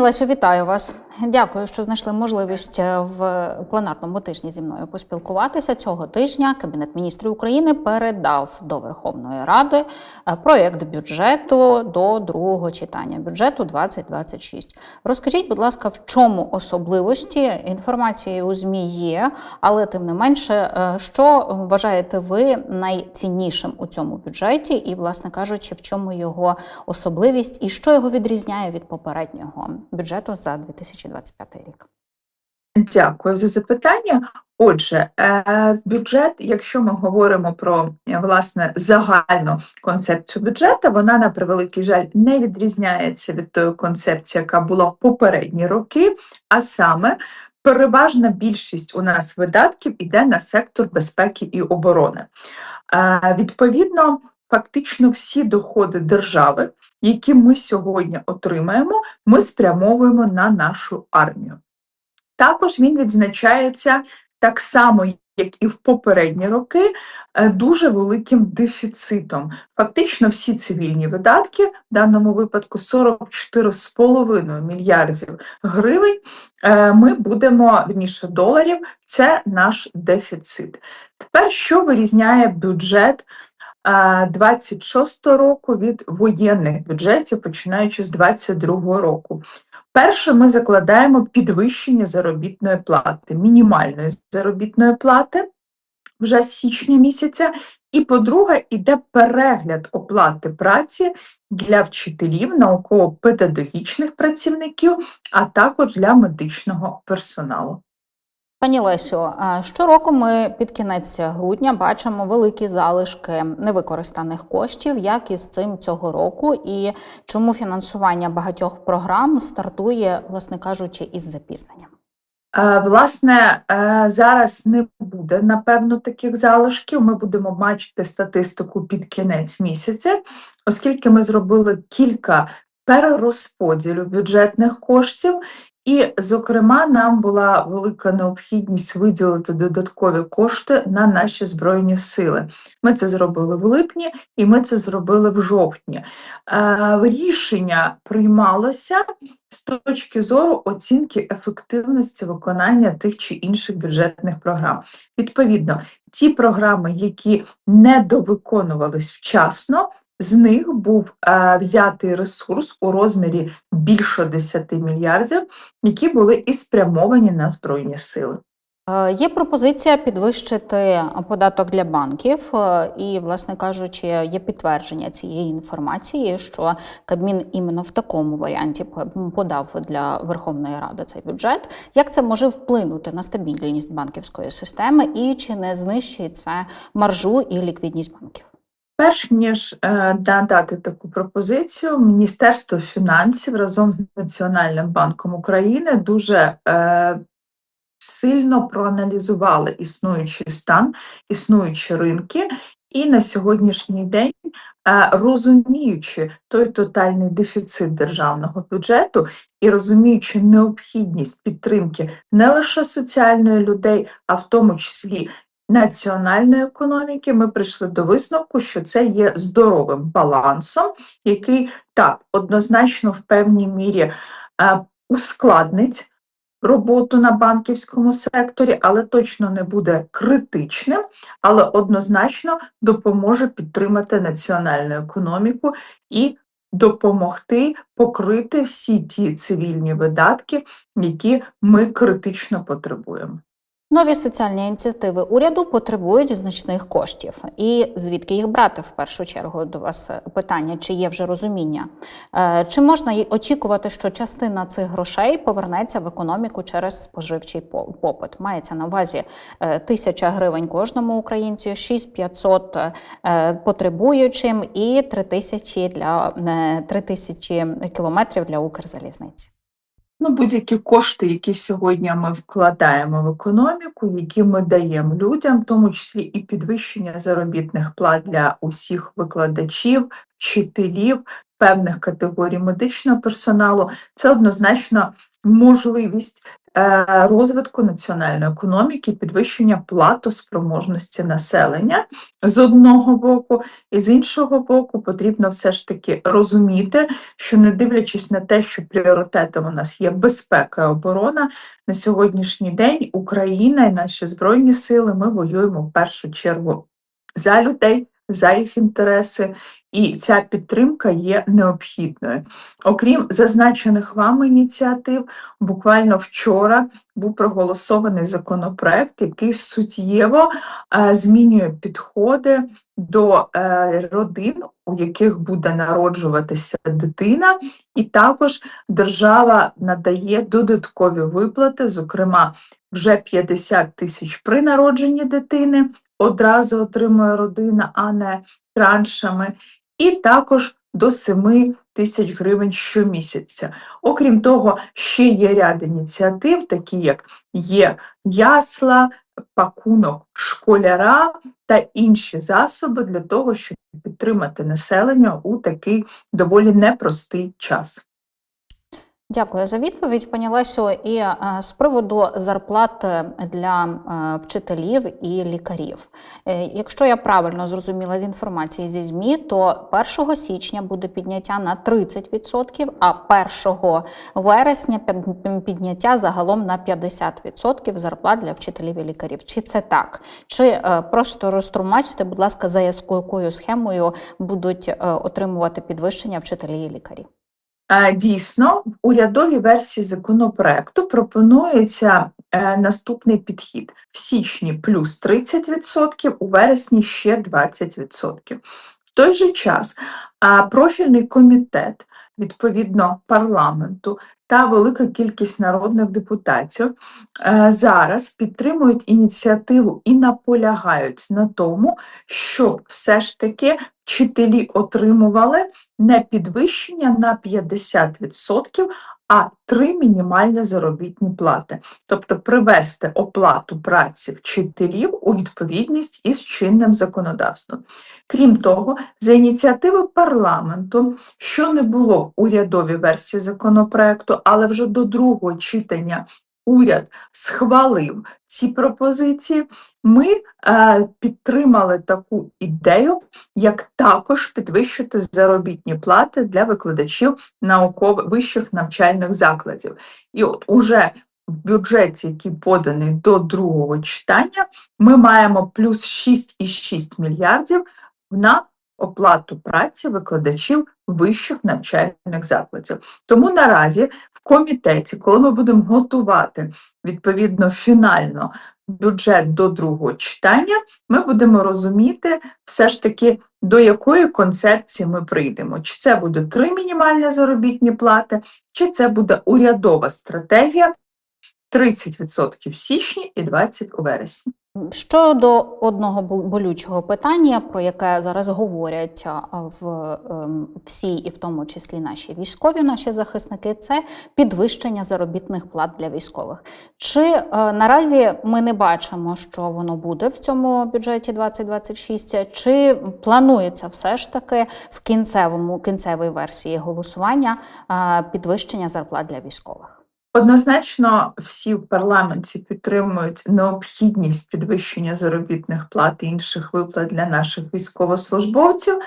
Лесю, вітаю вас. Дякую, що знайшли можливість е, в пленарному тижні зі мною поспілкуватися. Цього тижня Кабінет міністрів України передав до Верховної Ради е, проєкт бюджету до другого читання бюджету 2026. Розкажіть, будь ласка, в чому особливості інформації у ЗМІ є, але тим не менше, е, що вважаєте ви найціннішим у цьому бюджеті, і, власне кажучи, в чому його особливість і що його відрізняє від попереднього бюджету за 2025 рік? Дякую за запитання. Отже, е, бюджет, якщо ми говоримо про е, власне загальну концепцію бюджету, вона на превеликий жаль не відрізняється від тої концепції, яка була в попередні роки, а саме переважна більшість у нас видатків іде на сектор безпеки і оборони. Е, Відповідно, фактично всі доходи держави, які ми сьогодні отримаємо, ми спрямовуємо на нашу армію. Також він відзначається так само, як і в попередні роки, е, дуже великим дефіцитом. Фактично всі цивільні видатки, в даному випадку 44,5 мільярдів гривень, е, ми будемо, вірніше, доларів, це наш дефіцит. Тепер, що вирізняє бюджет 26 року від воєнних бюджетів, починаючи з 22 року? Перше, ми закладаємо підвищення заробітної плати, мінімальної заробітної плати вже з січня місяця. І, по-друге, іде перегляд оплати праці для вчителів, науково-педагогічних працівників, а також для медичного персоналу. Пані Лесю, щороку ми під кінець грудня бачимо великі залишки невикористаних коштів, як із цим цього року, і чому фінансування багатьох програм стартує, власне кажучи, із запізненням. Е, Власне, е, зараз не буде напевно таких залишків. Ми будемо бачити статистику під кінець місяця, оскільки ми зробили кілька перерозподілів бюджетних коштів. І, зокрема, нам була велика необхідність виділити додаткові кошти на наші збройні сили. Ми це зробили в липні, і ми це зробили в жовтні. Е, Рішення приймалося з точки зору оцінки ефективності виконання тих чи інших бюджетних програм. Відповідно, ті програми, які не довиконувались вчасно. З них був е, взятий ресурс у розмірі більше 10 мільярдів, які були і спрямовані на збройні сили. Е, Є пропозиція підвищити податок для банків, е, і, власне кажучи, є підтвердження цієї інформації, що Кабмін іменно в такому варіанті подав для Верховної Ради цей бюджет. Як це може вплинути на стабільність банківської системи, і чи не знищить це маржу і ліквідність банків? Перш ніж е, надати таку пропозицію, Міністерство фінансів разом з Національним банком України дуже е, сильно проаналізували існуючий стан, існуючі ринки, і на сьогоднішній день, е, розуміючи той тотальний дефіцит державного бюджету і розуміючи необхідність підтримки не лише соціальної людей, а в тому числі національної економіки, ми прийшли до висновку, що це є здоровим балансом, який так однозначно в певній мірі е, ускладнить роботу на банківському секторі, але точно не буде критичним, але однозначно допоможе підтримати національну економіку і допомогти покрити всі ті цивільні видатки, які ми критично потребуємо. Нові соціальні ініціативи уряду потребують значних коштів. І звідки їх брати в першу чергу до вас питання, чи є вже розуміння? Е, Чи можна очікувати, що частина цих грошей повернеться в економіку через споживчий попит? Мається на увазі е, тисяча гривень кожному українцю, 6500 е, потребуючим і 3000 для е, 3000 кілометрів для Укрзалізниці. Ну, будь-які кошти, які сьогодні ми вкладаємо в економіку, які ми даємо людям, в тому числі і підвищення заробітних плат для усіх викладачів, вчителів, певних категорій медичного персоналу, це однозначно можливість е, розвитку національної економіки, підвищення платоспроможності населення з одного боку, і з іншого боку, потрібно все ж таки розуміти, що не дивлячись на те, що пріоритетом у нас є безпека і оборона, на сьогоднішній день Україна і наші збройні сили ми воюємо в першу чергу за людей, за їх інтереси, і ця підтримка є необхідною. Окрім зазначених вами ініціатив, буквально вчора був проголосований законопроект, який суттєво е, змінює підходи до е, родин, у яких буде народжуватися дитина, і також держава надає додаткові виплати, зокрема, вже 50 тисяч при народженні дитини одразу отримує родина, а не траншами, і також до 7 тисяч гривень щомісяця. Окрім того, ще є ряд ініціатив, такі як є ясла, пакунок школяра та інші засоби для того, щоб підтримати населення у такий доволі непростий час. Дякую за відповідь, пані Лесю. І е, з приводу зарплат е, для е, вчителів і лікарів. Якщо я правильно зрозуміла з інформації зі ЗМІ, то 1 січня буде підняття на 30%, а 1 вересня підняття загалом на 50% зарплат для вчителів і лікарів. Чи це так? Чи просто розтрумачте, будь ласка, за якою схемою будуть отримувати підвищення вчителі і лікарі? Дійсно, в урядовій версії законопроекту пропонується е, наступний підхід: в січні плюс 30%, у вересні ще 20%. В той же час профільний комітет, відповідно парламенту та велика кількість народних депутатів е, зараз підтримують ініціативу і наполягають на тому, щоб все ж таки вчителі отримували не підвищення на 50%, а три мінімальні заробітні плати, тобто привести оплату праці вчителів у відповідність із чинним законодавством. Крім того, за ініціативи парламенту, що не було в урядовій версії законопроекту, але вже до другого читання уряд схвалив ці пропозиції, ми е, підтримали таку ідею, як також підвищити заробітні плати для викладачів науково вищих навчальних закладів. І от уже в бюджеті, який поданий до другого читання, ми маємо плюс 6,6 мільярдів на оплату праці викладачів вищих навчальних закладів. Тому наразі в комітеті, коли ми будемо готувати відповідно фінально бюджет до другого читання, ми будемо розуміти все ж таки, до якої концепції ми прийдемо. Чи це буде три мінімальні заробітні плати, чи це буде урядова стратегія 30% в січні і 20% у вересні. Щодо одного болючого питання, про яке зараз говорять в ем, всі, і в тому числі наші військові, наші захисники, це підвищення заробітних плат для військових. Чи е, наразі ми не бачимо, що воно буде в цьому бюджеті 2026, чи планується все ж таки в кінцевому кінцевій версії голосування е, підвищення зарплат для військових? Однозначно, всі в парламенті підтримують необхідність підвищення заробітних плат і інших виплат для наших військовослужбовців,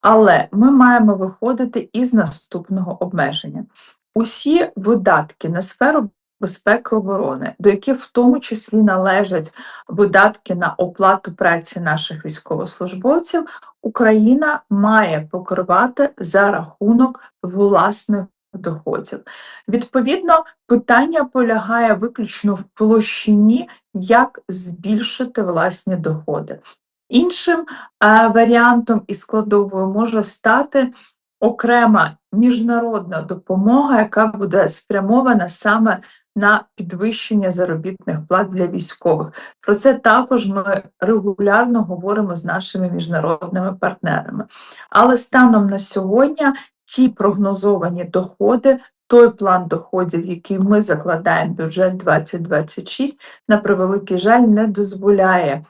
але ми маємо виходити із наступного обмеження. Усі видатки на сферу безпеки оборони, до яких в тому числі належать видатки на оплату праці наших військовослужбовців, Україна має покривати за рахунок власних доходів. Відповідно, питання полягає виключно в площині, як збільшити власні доходи. Іншим е, варіантом і складовою може стати окрема міжнародна допомога, яка буде спрямована саме на підвищення заробітних плат для військових. Про це також ми регулярно говоримо з нашими міжнародними партнерами. Але станом на сьогодні ті прогнозовані доходи, той план доходів, який ми закладаємо в бюджет 2026, на превеликий жаль, не дозволяє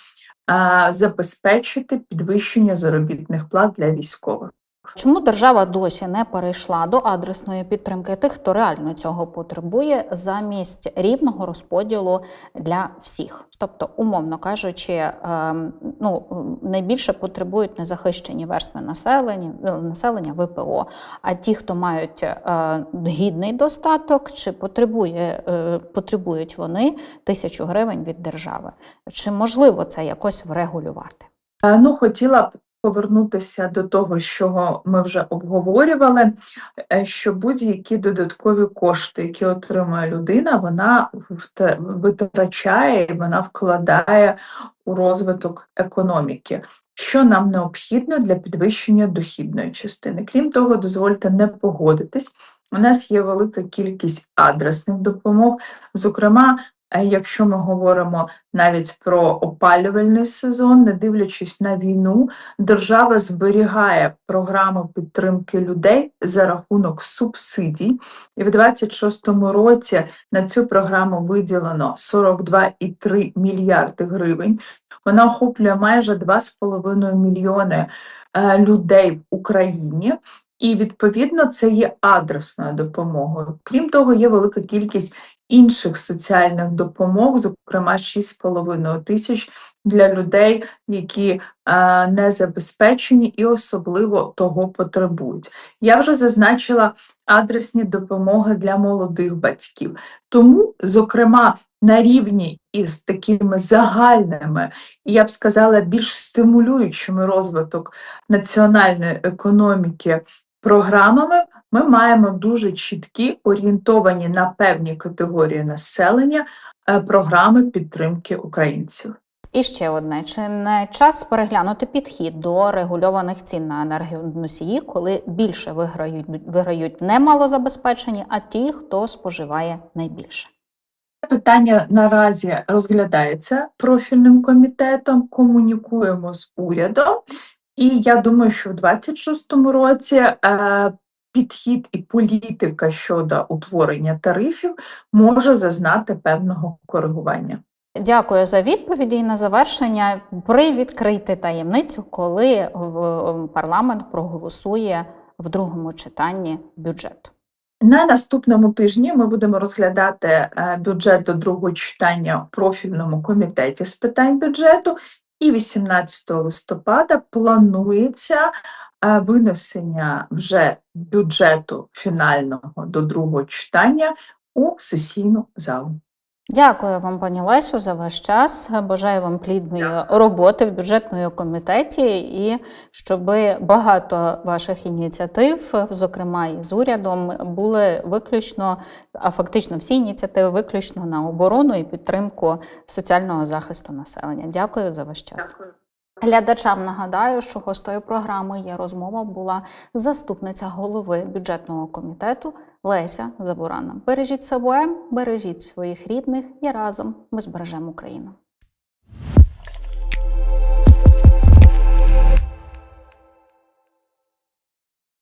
а, забезпечити підвищення заробітних плат для військових. Чому держава досі не перейшла до адресної підтримки тих, хто реально цього потребує, замість рівного розподілу для всіх? Тобто, умовно кажучи, ем, ну найбільше потребують незахищені верстви населення, е, населення ВПО. А ті, хто мають е, гідний достаток, чи потребує, е, потребують вони тисячу гривень від держави? Чи можливо це якось врегулювати? Ну, хотіла б повернутися до того, що ми вже обговорювали, е, що будь-які додаткові кошти, які отримує людина, вона витрачає і вона вкладає у розвиток економіки. Що нам необхідно для підвищення дохідної частини? Крім того, дозвольте не погодитись. У нас є велика кількість адресних допомог. Зокрема, якщо ми говоримо навіть про опалювальний сезон, не дивлячись на війну, держава зберігає програму підтримки людей за рахунок субсидій. І в 2026 році на цю програму виділено 42,3 мільярди гривень. Вона охоплює майже 2,5 мільйони е, людей в Україні. І відповідно це є адресною допомогою. Крім того, є велика кількість інших соціальних допомог, зокрема 6,5 тисяч для людей, які е, не забезпечені і особливо того потребують. Я вже зазначила адресні допомоги для молодих батьків. Тому, зокрема, на рівні із такими загальними, і я б сказала, більш стимулюючими розвиток національної економіки програмами, ми маємо дуже чіткі, орієнтовані на певні категорії населення е, програми підтримки українців. І ще одне: чи не час переглянути підхід до регульованих цін на енергоносії, коли більше виграють виграють не малозабезпечені, а ті, хто споживає найбільше? Питання наразі розглядається профільним комітетом, комунікуємо з урядом, і я думаю, що в 2026 році е, підхід і політика щодо утворення тарифів може зазнати певного коригування. Дякую за відповіді. І на завершення привідкрити таємницю, коли парламент проголосує в другому читанні бюджет. На наступному тижні ми будемо розглядати е, бюджет до другого читання в профільному комітеті з питань бюджету, і 18 листопада планується винесення вже бюджету фінального до другого читання у сесійну залу. Дякую вам, пані Лесю, за ваш час. Бажаю вам плідної роботи в бюджетному комітеті і щоб багато ваших ініціатив, зокрема і з урядом, були виключно, а фактично всі ініціативи виключно на оборону і підтримку соціального захисту населення. Дякую за ваш час. Глядачам нагадаю, що гостею програми є розмова була заступниця голови бюджетного комітету Леся Забурана. Бережіть себе, бережіть своїх рідних і разом ми збережемо Україну.